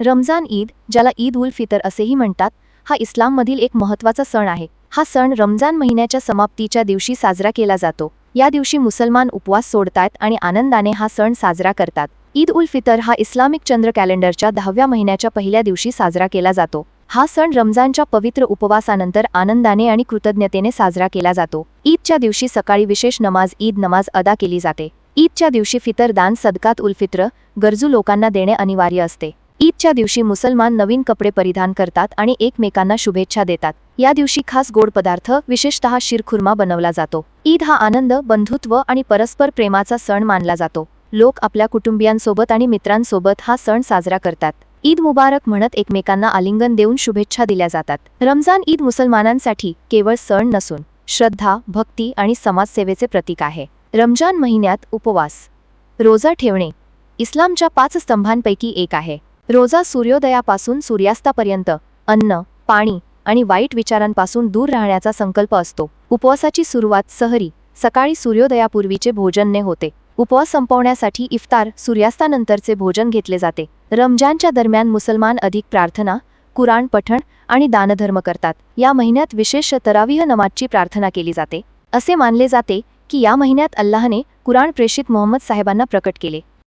रमजान ईद ज्याला ईद उल फितर असेही म्हणतात हा इस्लाममधील एक महत्त्वाचा सण आहे. हा सण रमजान महिन्याच्या समाप्तीच्या दिवशी साजरा केला जातो. या दिवशी मुसलमान उपवास सोडतात आणि आनंदाने हा सण साजरा करतात. ईद उल फितर हा इस्लामिक चंद्र कॅलेंडरच्या दहाव्या महिन्याच्या पहिल्या दिवशी साजरा केला जातो. हा सण रमजानच्या पवित्र उपवासानंतर आनंदाने आणि कृतज्ञतेने साजरा केला जातो. ईदच्या दिवशी सकाळी विशेष नमाज ईद नमाज अदा केली जाते. ईदच्या दिवशी फितर दान सदकात उल फित्र गरजू लोकांना देणे अनिवार्य असते. ईदच्या दिवशी मुसलमान नवीन कपडे परिधान करतात आणि एकमेकांना शुभेच्छा देतात. या दिवशी खास गोड पदार्थ विशेषतः शिरखुर्मा बनवला जातो. ईद हा आनंद बंधुत्व आणि परस्पर प्रेमाचा सण मानला जातो. लोक आपल्या कुटुंबियांसोबत आणि मित्रांसोबत हा सण साजरा करतात. ईद मुबारक म्हणत एकमेकांना आलिंगन देऊन शुभेच्छा दिल्या जातात. रमजान ईद मुसलमानांसाठी केवळ सण नसून श्रद्धा भक्ती आणि समाजसेवेचे प्रतीक आहे. रमजान महिन्यात उपवास. रोजा ठेवणे. इस्लामच्या पाच स्तंभांपैकी एक आहे. रोजा सूर्योदयापासून सूर्यास्तापर्यंत अन्न पाणी आणि वाईट विचारांपासून दूर राहण्याचा संकल्प असतो. उपवासाची सुरुवात सहरी सकाळी सूर्योदयापूर्वीचे भोजनने होते. उपवास संपवण्यासाठी इफ्तार सूर्यास्तानंतरचे भोजन घेतले जाते. रमजानच्या दरम्यान मुसलमान अधिक प्रार्थना कुराण पठण आणि दानधर्म करतात. या महिन्यात विशेष तरावीह नमाजची प्रार्थना केली जाते. असे मानले जाते की या महिन्यात अल्लाहने कुराण प्रेषित मोहम्मद साहेबांना प्रकट केले.